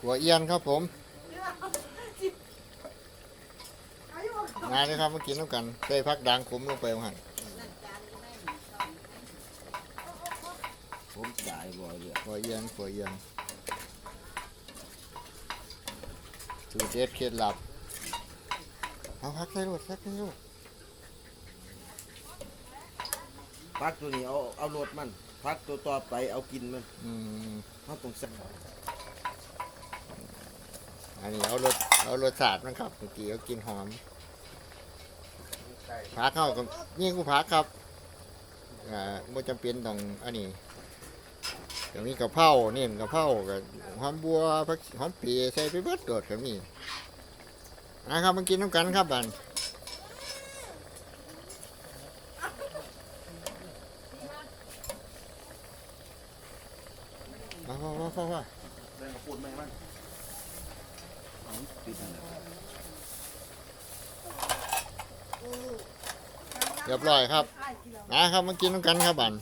ขัวเอียนครับผมมาเลยครับมากินน้ำกันใส่พักด่างขมลงไปหันผมจ่ายบ่อยเลยขัวเอียนขัวเอียนสูตรเด็ดเคล็ดลับเอาพักใส่รถพักใส่รถพักตัวนี้เอาเอารถมันพักตัวต่อไปเอากินมันอืมเขาต้องใส่ อันนี้เอารสเอารสชาติมันครับเมื่อกี้เอากินหอมผักเข้ากับนี่กูผักครับอ่าไม่จำเป็นต้องอันนี้เดี๋ยวมีกะเพราเนี่ยกะเพรากับหอมบัวผักหอมปีใส่ไปเบิดโดดกับนี่นะครับมากินน้ำกันครับบันมามามามามา แม่งพูดไม่มัน เรียบร้อยครับนะครับมากินน้ำกันครับบัน